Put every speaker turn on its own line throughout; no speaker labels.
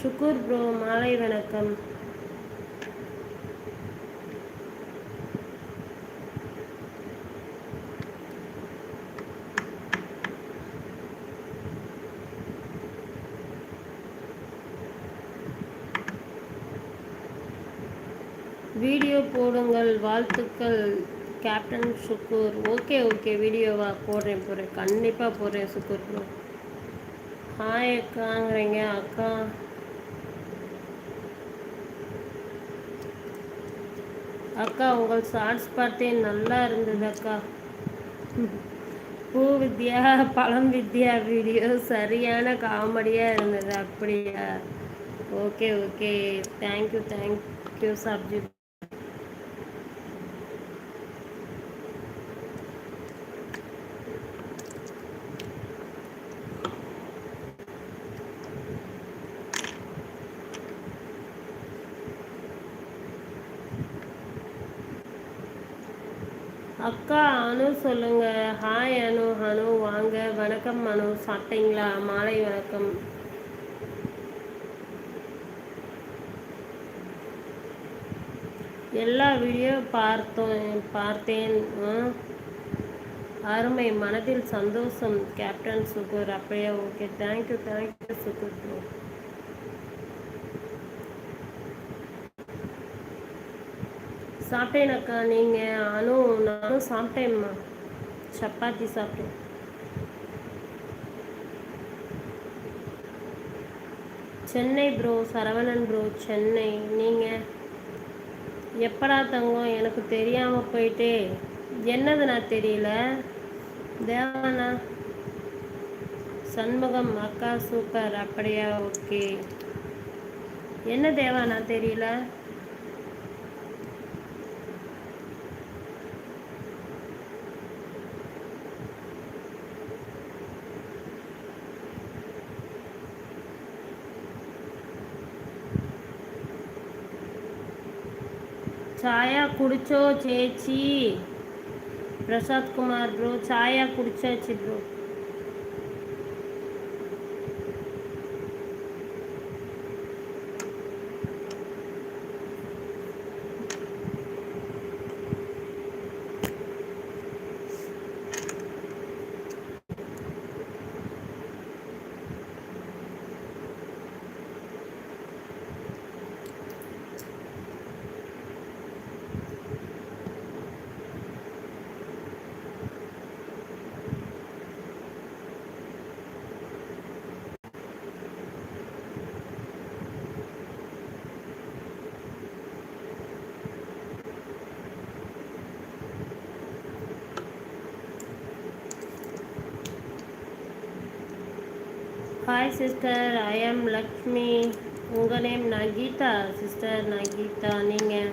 Sukkur bro மாலை வணக்கம். Video போடுங்கள் வாழ்த்துக்கள் கேப்டன் சுக்கூர் ஓகே ஓகே வீடியோவா? போடுறேன் போடுறேன். கண்டிப்பாக போடுறேன் சுக்கூர் ப்ரோ. ஹாய் அக்காங்கிறீங்க அக்கா. அக்கா உங்கள் ஷார்ட்ஸ் பார்த்தேன் நல்லா இருந்தது அக்கா. பூ வித்யா பழம் வித்யா வீடியோ சரியான காமெடியாக இருந்தது அப்படியா? Okay okay thank you thank you Sabji. அக்கா அனு சொல்லுங்க. ஹாய் அனு. அனு வாங்க. வணக்கம் அனு. சாப்பிட்டீங்களா? மாலை வணக்கம். எல்லா வீடியோ பார்த்தோம் பார்த்தேன். அருமை. மனதில் சந்தோஷம். கேப்டன் சுகர் அப்படியே okay thank you thank you sugar bro சாப்பிட்டேன் அக்கா. நீங்கள் அனு நானும் சாப்பிட்டேம்மா சப்பாத்தி சாப்பிட்டேன். Chennai bro Saravanan bro Chennai. நீங்கள் எப்படா தங்கம்? எனக்கு தெரியாமல் போயிட்டே. என்னது நான் தெரியல? தேவனா? சண்முகம் அக்கா சூப்பர் அப்படியா ஓகே என்ன தேவானா தெரியல? சாயா குடிச்சோ சேச்சி. பிரசாத் குமார் ப்ரோ சாயா குடிச்சாச்சு bro hi sister I am Lakshmi உங்கள் நேம் நான் கீதா சிஸ்டர் நான் கீதா நீங்கள்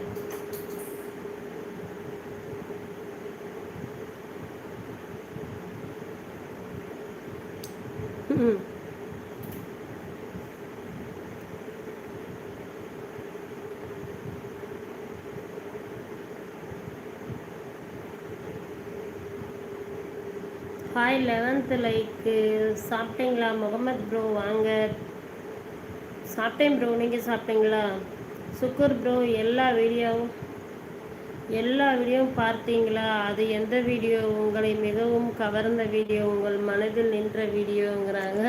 ம் ஹாய் லெவன்த்து லைக்கு சாப்பிட்டீங்களா? முகமது ப்ரோ வாங்க. சாப்பிட்டேன் ப்ரோ நீங்கள் சாப்பிட்டீங்களா? சுக்கர் ப்ரோ எல்லா வீடியோவும் எல்லா வீடியோவும் பார்த்தீங்களா? அது எந்த வீடியோ? உங்களை மிகவும் கவர்ந்த வீடியோ உங்கள் மனதில் நின்ற வீடியோங்கிறாங்க.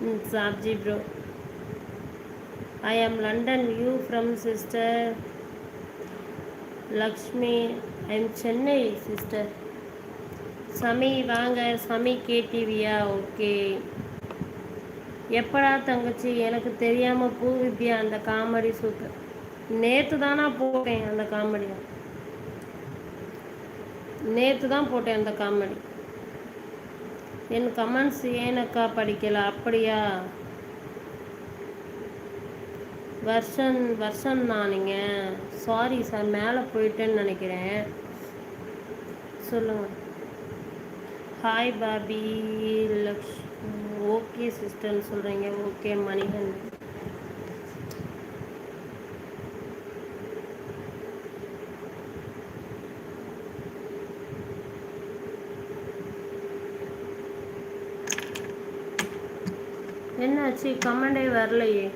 ம், Sabji bro I am London you from sister Lakshmi I am Chennai sister Sami வாங்க சமி கேடிவியா ஓகே. எப்படா தங்கச்சி? எனக்கு தெரியாமல் பூ வித்யா அந்த காமெடி சூப்பர் நேற்று தானா போட்டேன் அந்த காமெடியை நேற்று தான் போட்டேன் அந்த காமெடி. என் கமெண்ட்ஸ் ஏனக்கா படிக்கல? அப்படியா? வருஷன் வருஷன் தான் நீங்கள் சாரி சார் மேலே போயிட்டேன்னு நினைக்கிறேன். சொல்லுங்கள் ஹாய் பாபி லக்ஷ் ஓகே சிஸ்டர்னு சொல்கிறீங்க ஓகே மணிகன் என்னாச்சு? கமெண்டே வரலையே.